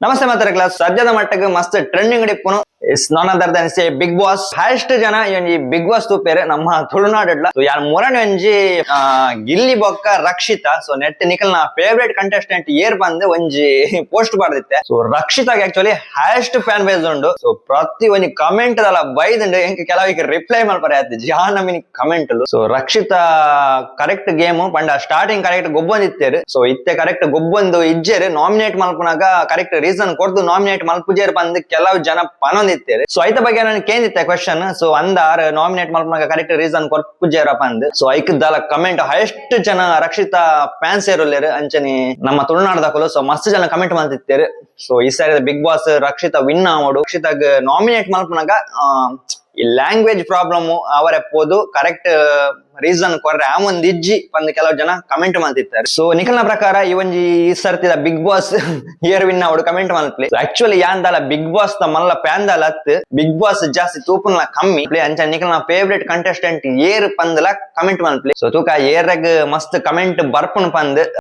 ನಮಸ್ತೆ ಮಾತಾಡಕ್ಲ ಸದ್ಯದ ಮಟ್ಟಕ್ಕೆ ಮಸ್ತ್ trending ಡಿಪ್ಪುನು is none other than say Bigg Boss highest ಜನ ಈ ಬಿಗ್ ಬಾಸ್ ತೂಪೇರೆ ನಮ್ಮ ತುಳುನಾಡಡ್ಲ ಸೊ ಯಾನ್ ಮೂರನೇ ಒಂಜಿ ಗಿಲ್ಲಿ ಬೊಕ್ಕ, ರಕ್ಷಿತಾ. ಸೊ ನೆಟ್ ನಿಖಲ್ ನಾ ಫೇವ್ರೇಟ್ ಕಂಟೆಸ್ಟೆಂಟ್ ಏರ್ ಬಂದು ಒಂಜಿ ಪೋಸ್ಟ್ ಬರ್ದಿತ್ತೆ ಸೊ ರಕ್ಷಿತಾಗ ಆಕ್ಚುಲಿ ಹೈಸ್ಟ್ ಫ್ಯಾನ್ ಬೇಸ್ ಉಂಡು. ಸೊ ಪ್ರತಿ ಒಂಜಿ ಕಮೆಂಟ್ ದಲ್ಲ ಬೈದುಂಡು ಎಂಕ್ ಕೆಲವಿಗೆ ರಿಪ್ಲೈ ಮಲ್ಪರೆ ಆಯ್ತು ಜಾನ್ ನಮಿನಿ comment so Rakshita correct game ಪಂಡ ಸ್ಟಾರ್ಟಿಂಗ್ ಕರೆಕ್ಟ್ ಗೊಬ್ಬೊಂದಿತ್ತೇರು. ಸೊ ಇತ್ತೆ ಕರೆಕ್ಟ್ ಗೊಬ್ಬೊಂದು ಇಜ್ಜೇರು ನಾಮಿನೇಟ್ ಮಲ್ಪನಾಗ ಕರೆಕ್ಟ್ ರೀಸನ್ ಕೊಡ್ದು ನಾಮಿನೇಟ್ ಮಲ್ಪುಜೇರು ಬಂದು ಕೆಲವು ಜನ ಪನೊಂದಿತ್ತೇರು ಸೊ ಐತ ಬಗ್ಗೆ ನಾನು ಕೇಂದಿತ್ತೆ ಕ್ವೆಶನ್ ಸೊ ಅಂದಾರ್ ನಾಮಿನೇಟ್ ಮಾಡ್ಕೊಂಡಾಗ ಕರೆಕ್ಟ್ ರೀಸನ್ ಕೊಡ್ಪುಜೇರಪ್ಪ ಅಂದ್. ಸೊ ದಾಲ ಕಮೆಂಟ್ ಹೈಯೆಸ್ಟ್ ಜನ ರಕ್ಷಿತಾ ಫ್ಯಾನ್ಸ್ ಇರೋಲ್ಲೇರು ಅಂಚನೆ ನಮ್ಮ ತುಳುನಾಡದಾಕಲು ಸೊ ಮಸ್ತ್ ಜನ ಕಮೆಂಟ್ ಮಾಡ್ತಿತ್ತೇರು. ಸೊ ಈ ಸಾರಿ ಬಿಗ್ ಬಾಸ್ ರಕ್ಷಿತಾ ವಿನ್ ಆವಡು ರಕ್ಷಿತಾಗ ನಾಮಿನೇಟ್ ಮಾಡ್ಕೊಂಡಾಗ ಈ ಲ್ಯಾಂಗ್ವೇಜ್ ಪ್ರಾಬ್ಲಮ್ ಅವರ ಪೋದು ಕರೆಕ್ಟ್ ರೀಸನ್ ಕೊರ್ರೆ ಆ ಒಂದು ಇಜ್ಜಿ ಬಂದು ಕೆಲವು ಜನ ಕಮೆಂಟ್ ಮಾಡ್ತಿರ್ತಾರೆ. ಸೊ ನಿಖಲ್ನ ಪ್ರಕಾರ ಈ ಒಂಜಿ ಈ ಸರ್ತಿದ ಬಿಗ್ ಬಾಸ್ ಇಯರ್ ವಿನ್ ಅವಡು ಕಮೆಂಟ್ ಮಾಡ್ಲಿ ಆಕ್ಚುಲಿ ಯಾಂದಲ ಬಿಗ್ ಬಾಸ್ ದ ಮಲ್ಲ ಪ್ಯಾಂದಲ ಅತ್ ಬಿಗ್ ಬಾಸ್ ಜಾಸ್ತಿ ತೂಪುನ್ಲ ಕಮ್ಮಿ. ಅಂಚ ನಿಖಲ್ನ ಫೇವ್ರೇಟ್ ಕಂಟೆಸ್ಟೆಂಟ್ ಏರ್ ಪಂದಲ ಕಮೆಂಟ್ ಮಾಡ್ಲಿ. ಸೊ ತೂಕ ಏರ್ಗ್ ಮಸ್ತ್ ಕಮೆಂಟ್ ಬರ್ಪುನ್ ಪಂದ್.